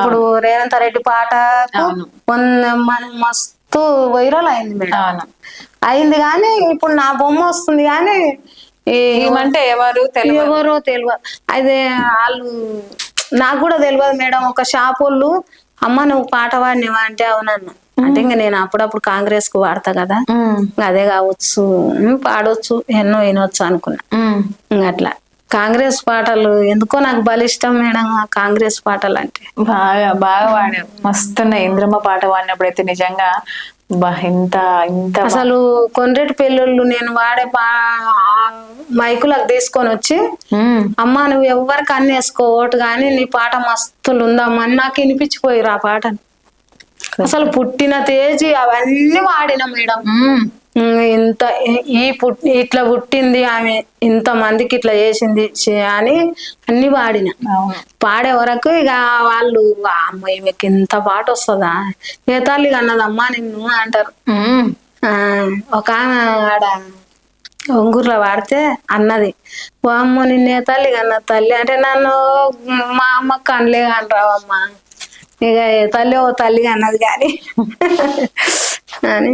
ఇప్పుడు రేవంత్ రెడ్డి పాట. మన మస్తు వైరల్ అయింది మేడం. అయింది కానీ ఇప్పుడు నా బొమ్మ వస్తుంది కానీ ఏమంటే ఎవరు ఎవరో తెలియదు అదే వాళ్ళు నాకు కూడా తెలియదు మేడం. ఒక షాప్ వాళ్ళు అమ్మ నువ్వు పాట పాడినవా అంటే అవునన్న. అంటే ఇంకా నేను అప్పుడప్పుడు కాంగ్రెస్కు వాడతా కదా. అదే కావచ్చు ఉమ్, పాడొచ్చు ఎన్నో వినొచ్చు అనుకున్నా. అట్లా. కాంగ్రెస్ పాటలు ఎందుకో నాకు బలిష్టం మేడం ఆ కాంగ్రెస్ పాటలు అంటే బాగా బాగా వాడావు మస్తున్నాయి ఇంద్రమ్మ పాట పాడినప్పుడైతే నిజంగా బా ఇంత ఇంత అసలు కొండ్రెటి పెళ్ళిళ్ళు నేను వాడే పా మైకులకు తీసుకొని వచ్చి అమ్మ నువ్వు ఎవరికి అన్ని వేసుకో ఓటు కానీ నీ పాట మస్తులు ఉందమ్మా అని నాకు వినిపించిపోయిరు ఆ పాటను. అసలు పుట్టిన తేజీ అవన్నీ వాడిన మేడం. ఇంత ఈ- పుట్టి ఇట్లా పుట్టింది ఆమె ఇంత మందికి ఇట్లా చేసింది అని అన్ని అవును. పాడే వరకు ఇక వాళ్ళు "ఆ అమ్మ ఈమెకి ఇంత పాట వస్తుందా? ఏ తల్లి అన్నదమ్మా నిన్ను అంటారు. ఒక ఆమె ఆడ ఒంగూరులో వాడితే అన్నది ఓ అమ్మ నిన్నే తల్లి కన్న తల్లి? అంటే నన్ను మా అమ్మ కనలే అంటావమ్మా ఇక ఏ తల్లి ఓ తల్లి అన్నది కానీ. అని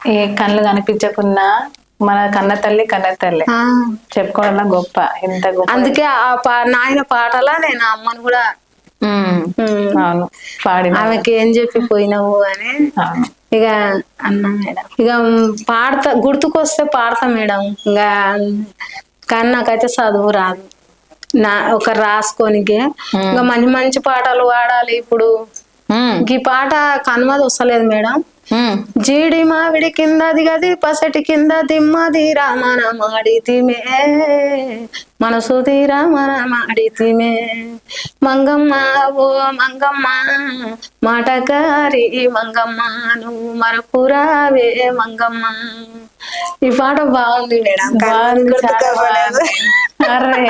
ఏ కళ్ళు కనిపించకున్నా మన కన్న తల్లి కన్న తల్లి. చెప్పుకోవడం గొప్ప ఎంత గొప్ప అందుకే ఆ పా నాయన పాటలా నేను అమ్మను కూడా అవును పాడిన. ఆమెకి ఏం చెప్పి పోయినావు అని ఇక అన్నా మేడం. ఇక పాడతా గుర్తుకొస్తే పాడతా మేడం. ఇక కానీ నాకైతే చదువు రాదు. నా ఒక రాసుకోనికే. ఇంకా మంచి మంచి పాటలు పాడాలి ఇప్పుడు. ఈ పాట కనుమది వస్తలేదు మేడం. జీడి మావిడి కింద దిగది పసటి కింద దిమ్మది రామన మాడితిమే మనసు తీరా మన మాడితిమే మంగమ్మ ఓ మంగమ్మ మాటకారి మంగమ్మ నువ్వు మరపురావే మంగమ్మ. ఈ పాట బాగుంది మేడం. అరే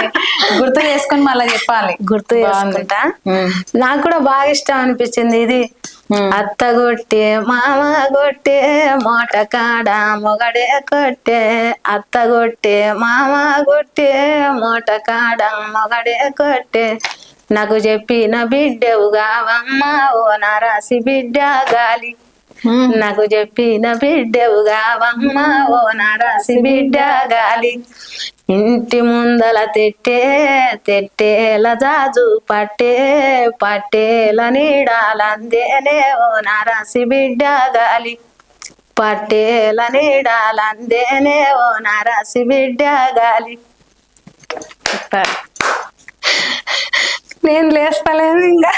గుర్తు చేసుకొని మళ్ళీ చెప్పాలి. గుర్తు. చేసుకుంటా? నాకు కూడా బాగా ఇష్టం అనిపించింది ఇది. అత్త కొట్టే మామ కొట్టే మోట కాడ మొగడే కొట్టే. అత్త కొట్టే మామ కొట్టే మోట కాడ మొగడే కొట్టే. నాకు చెప్పిన బిడ్డవు కావమ్మ ఓ నారాసి బిడ్డ గాలి నాకు చెప్పిన బిడ్డవు కావమ్మ ఓ నరాసి బిడ్డ గాలి. ఇంటి ముందల తెట్టే తెట్టేల జాజు పట్టే పట్టేల నీడాలందేనే ఓ నరాసి బిడ్డ గాలి. పట్టేల నీడాలందేనే ఓ నరాసి బిడ్డ గాలి. నేను లేస్తలేను ఇంకా.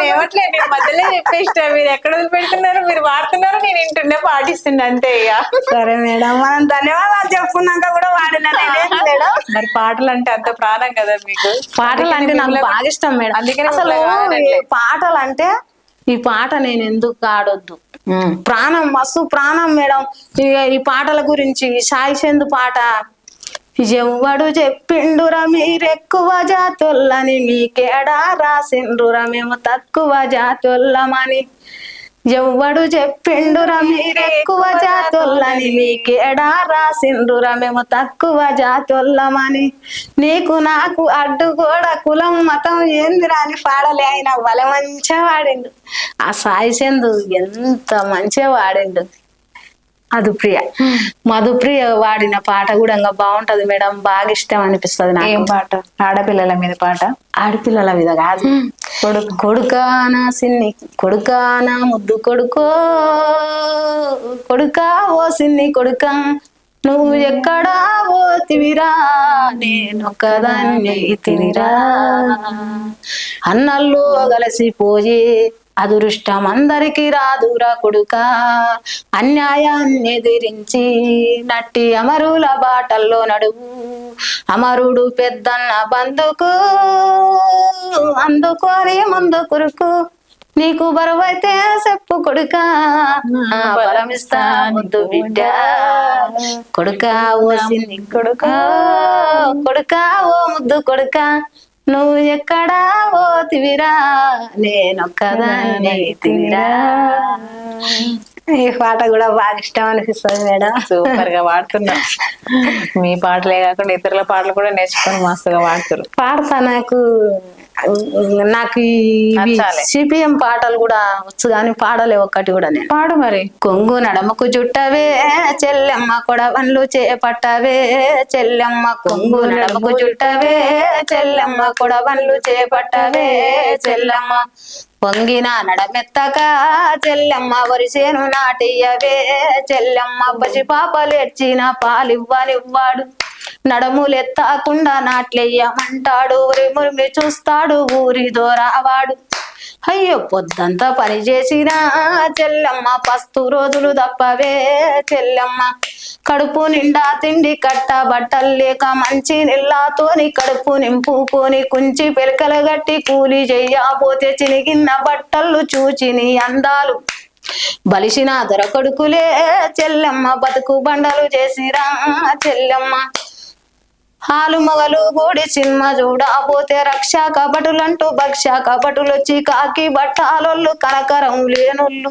లేవట్లే నేను మధ్యలో చెప్పేసిన మీరు ఎక్కడ వదిలిపెడుతున్నారు మీరు వాడుతున్నారు నేను ఇంటుండే పాటిస్తుండే అంతే ఇక. సరే మేడం మనం ధన్యవాదాలు చెప్పుకున్నాక కూడా వాడిన మేడం? మరి పాటలు అంటే అంత ప్రాణం కదా మీకు. పాటలు అంటే నాకు బాగా ఇష్టం మేడం. అందుకనే అసలు పాటలు అంటే ఈ పాట నేను ఎందుకు ఆడొద్దు? ప్రాణం మస్తు ప్రాణం మేడం. ఈ పాటల గురించి సాయి చందు పాట ఎవ్వడు చెప్పిండురా మీరెక్కువ జాతుల్లని మీకేడా రాసిండ్రురా మేము తక్కువ జాతుల్లమని. ఎవ్వడు చెప్పిండురా మీరెక్కువ జాతుల్లని మీకేడా రాసిండ్రురా మేము తక్కువ జాతుల్లమని. నీకు నాకు అడ్డు కూడా కులం మతం ఏందిరా అని పాడలే ఆయన వల మంచిగా వాడిండు. ఆ సాయి చందు ఎంత మంచిగా వాడిండు. మధుప్రియ. మధుప్రియ వాడిన పాట కూడా ఇంకా బాగుంటది మేడం. బాగా ఇష్టం అనిపిస్తుంది నాకు. ఏం పాట? ఆడపిల్లల మీద పాట? ఆడపిల్లల మీద కాదు. కొడుకు కొడుకా నా సిన్ని కొడుకా నా ముద్దు కొడుకో? కొడుకా ఓ సిన్ని కొడుకా? నువ్వు ఎక్కడా పోతివిరా నేనొక్కదాన్ని తినిరా. అన్నల్లో కలిసిపోయి అదృష్టం అందరికి రాదురా కొడుక. అన్యాయాన్ని ఎదిరించి నట్టి అమరుల బాటల్లో నడువు. అమరుడు పెద్దన్న బందుకు అందుకొని ముందు కురుకు. నీకు బరువైతే చెప్పు కొడుక. బలమిస్తా ముద్దు బిడ్డ. కొడుక ఓ సిన్ని కొడుక. కొడుక ఓ ముద్దు కొడుక. నువ్వు ఎక్కడా పోతివిరా నేనొక్కదాన్ని తివిరా. ఈ పాట కూడా బాగా ఇష్టం అనిపిస్తుంది మేడం. సూపర్గా వాడుతున్నా మీ పాటలే కాకుండా ఇతరుల పాటలు కూడా నేర్చుకొని మస్తుగా వాడుతారు పాడతా నాకు. నాకు. సిపిఎం పాటలు కూడా వచ్చు కానీ పాడలే ఒక్కటి కూడా నేను. పాడు మరి. కొంగు నడమకు జుట్టవే చెల్లెమ్మ కొడవన్లు చేపట్టవే చెల్లెమ్మ కొంగు నడమకు జుట్టవే చెల్లెమ్మ కొడవన్లు చేపట్టవే చెల్లెమ్మ పొంగిన నడమెత్తక చెల్లెమ్మ వరిసేను నాటియవే చెల్లెమ్మ పసి పాపలేడ్చిన పాలివ్వనివ్వాడు. నడములెత్తకుండా నాట్లెయ్యమంటాడు ఊరి మురిమి చూస్తాడు ఊరి దోరావాడు అయ్యో పొద్దంతా పని చేసిన చెల్లమ్మ పస్తు రోజులు తప్పవే చెల్లమ్మ. కడుపు నిండా తిండి కట్ట బట్టలు లేక మంచి నిల్లాతోని కడుపు నింపుకొని కుంచి పిలకలు గట్టి కూలి చెయ్యపోతే చినిగిన్న బట్టలు చూచిని అందాలు. బలిసిన దొరకొడుకులే చెల్లెమ్మ బతుకు బండలు చేసిరా చెల్లెమ్మ. హాలు మొగలు గూడి సినిమా చూడబోతే రక్ష కబటులంటూ భక్ష కబటులొచ్చి కాకి బట్టాలొల్లు కనకరం లేనొల్లు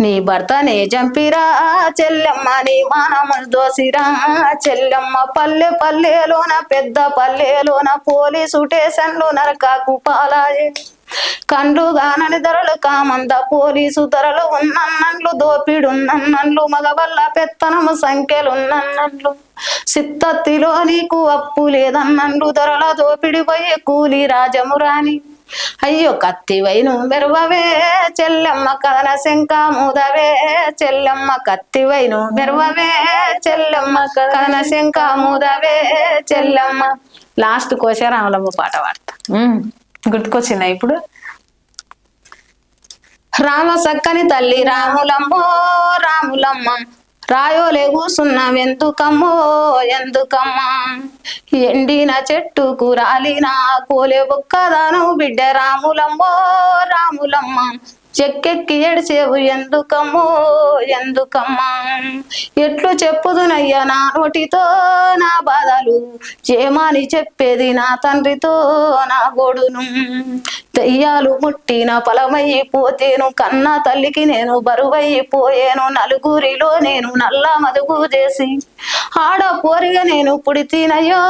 నీ భర్తనే చంపిరా చెల్లెమ్మ నీ మానములు దోసిరా. చెల్లెమ్మ పల్లె పల్లెలోన పెద్ద పల్లెలోన పోలీసు స్టేషన్లు నరకాకు పాలాయే. కండ్లు గానని ధరలు కామంద పోలీసు ధరలు ఉన్నన్నట్లు దోపిడున్నన్నట్లు మగవల్ల పెత్తనము సంఖ్యలున్నన్నట్లు సిత్తత్తిలో నీకు అప్పు లేదన్నట్లు ధరల దోపిడి పోయే కూలి రాజమురాని అయ్యో కత్తివైను మెరువవే చెల్లెమ్మ కథన శంక మూదవే చెల్లెమ్మ కత్తివైను మెరువవే చెల్లెమ్మ కథన శంక మూదవే చెల్లెమ్మ. లాస్ట్ కోసే రాములమ్మ పాట పాడతా గుర్తుకొచ్చిందా ఇప్పుడు? రామ సక్కని తల్లి రాములమ్మో రాములమ్మ. రాయోలే కూసున్నాం ఎందుకమ్మో ఎందుకమ్మా? ఎండిన చెట్టుకు రాలిన కోలే ఒక్కదాను బిడ్డ రాములమ్మో రాములమ్మ. చెక్కెక్కి ఎడిసేవు ఎందుకమ్మో ఎందుకమ్మా? ఎట్లు చెప్పుదునయ్యా నా నోటితో నా బాధలు చేమాని చెప్పేది నా తండ్రితో నా గోడును. దెయ్యాలు ముట్టిన పలమైపోతేను కన్న తల్లికి నేను బరువైపోయాను నలుగురిలో నేను నల్ల మదుగు చేసి ఆడ పోరిగా నేను పుడితినయో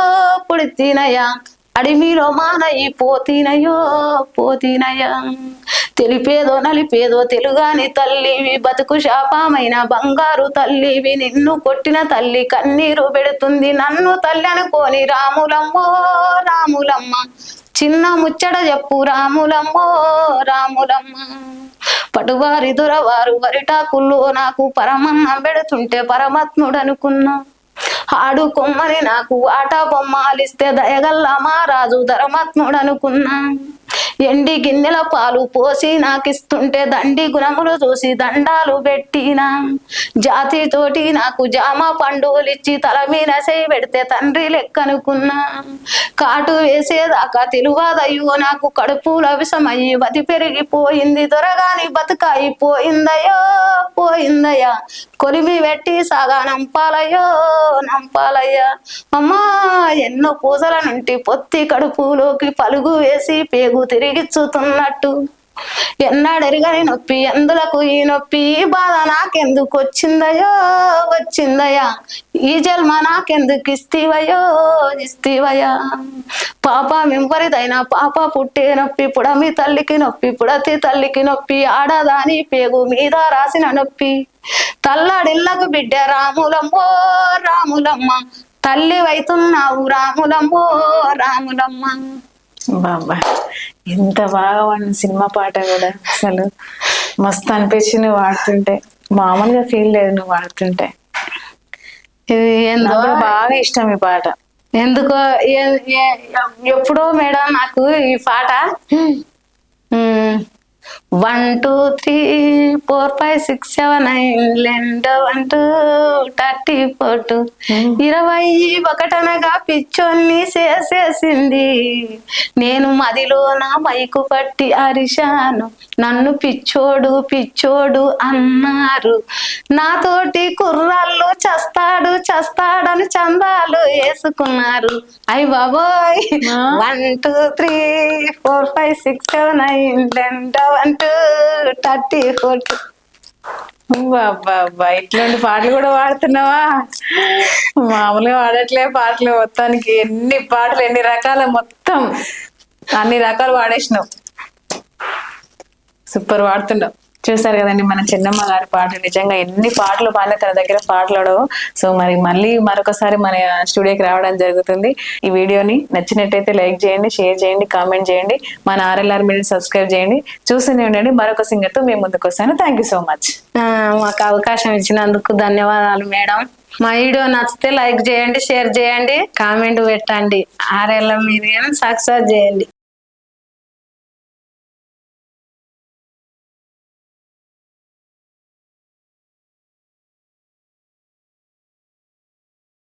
పుడితినయా అడిమిలో మానయ్యి పోతినయో పోతినయా తెలిపేదో నలిపేదో తెలుగాని తల్లివి బతుకు శాపమైన బంగారు తల్లివి. నిన్ను కొట్టిన తల్లి కన్నీరు పెడుతుంది. నన్ను తల్లి అనుకోని రాములమ్మో రాములమ్మ. చిన్న ముచ్చట చెప్పు రాములమ్మో రాములమ్మ. పటువారి దొరవారు వరిటాకుల్లో నాకు పరమన్నం పెడుతుంటే పరమాత్ముడు అనుకున్నా ఆడు కొమ్మని నాకు ఆట బొమ్మాలిస్తే దయగల్ల మహారాజు ధర్మాత్ముడు అనుకున్నా ఎండి గిన్నెల పాలు పోసి నాకిస్తుంటే దండి గుణములు చూసి దండాలు పెట్టినా. జాతి తోటి నాకు జామ పండుగలిచ్చి తల మీద చేయి పెడితే తండ్రి లెక్కనుకున్నా. కాటు వేసేదాకా తెలువాదయ్యో నాకు కడుపుల విషమయ్యి బతి పెరిగిపోయింది. దొరగాని బతుకైపోయిందయ్యో పోయిందయ్యా. కొలిమి పెట్టి సాగా నంపాలయ్యో నంపాలయ్యా. అమ్మా ఎన్నో పూజల నుండి పొత్తి కడుపులోకి పలుగు వేసి పేగు తిరిగిచ్చుతున్నట్టు. ఎన్నాడెరగని నొప్పి ఎందులకు ఈ నొప్పి? ఈ బాధ నాకెందుకు వచ్చిందయో వచ్చిందయ్యా? ఈ జన్మ నాకెందుకు ఇస్తీవయ్యో ఇస్తీవయ్యా? పాప మెంబరిదైనా పాప పుట్టే నొప్పి పుడమి తల్లికి నొప్పి పుడతి తల్లికి నొప్పి ఆడదాని పేగు మీద రాసిన నొప్పి. తల్లడిల్లకు బిడ్డ రాములమ్మో రాములమ్మ. తల్లి వైతున్నావు రాములమ్మో రాములమ్మ. బాబా ఎంత బాగా వాడిన సినిమా పాట కూడా అసలు. మస్తు అనిపించి నువ్వు వాడుతుంటే. మామూలుగా ఫీల్ లేదు నువ్వు వాడుతుంటే. ఇది కూడా బాగా ఇష్టం ఈ పాట. ఎందుకో? ఎప్పుడో మేడం నాకు ఈ పాట. One two three four five six seven nine lend one two thirty four two ఇరవై ఒకటనగా పిచ్చోన్ని చేసేసింది. నేను మదిలో నా మైకు పట్టి అరిశాను. నన్ను పిచ్చోడు పిచ్చోడు అన్నారు. నాతోటి కుర్రాళ్ళు చస్తాడు చస్తాడని చందాలు వేసుకున్నారు. అయ్య బాబోయ్? One two three four five six seven nine lend one two thirty four two బాబా ఇట్లాంటి పాటలు కూడా వాడుతున్నావా మామూలుగా వాడట్లే పాటలు మొత్తానికి. ఎన్ని పాటలు ఎన్ని రకాల మొత్తం. అన్ని రకాలు వాడేసినావు సూపర్ వాడుతున్నావు చూసారు కదండి మన చిన్నమ్మ గారి పాటలు. నిజంగా ఎన్ని పాటలు పాడిన తన దగ్గర పాటలు సో మరి మళ్ళీ మరొకసారి మన స్టూడియోకి రావడం జరుగుతుంది. ఈ వీడియోని నచ్చినట్టయితే లైక్ చేయండి షేర్ చేయండి కామెంట్ చేయండి. మన ఆర్ఎల్ఆర్ మీడియా సబ్స్క్రైబ్ చేయండి. చూస్తూనే ఉండండి. మరొక సింగర్తో మేము ముందుకు వస్తాను. థ్యాంక్ యూ సో మచ్ మాకు అవకాశం ఇచ్చినందుకు ధన్యవాదాలు మేడం. మా వీడియో నచ్చితే లైక్ చేయండి షేర్ చేయండి కామెంట్ పెట్టండి. ఆర్ఎల్ఆర్ మీరు సక్సెస్ చేయండి.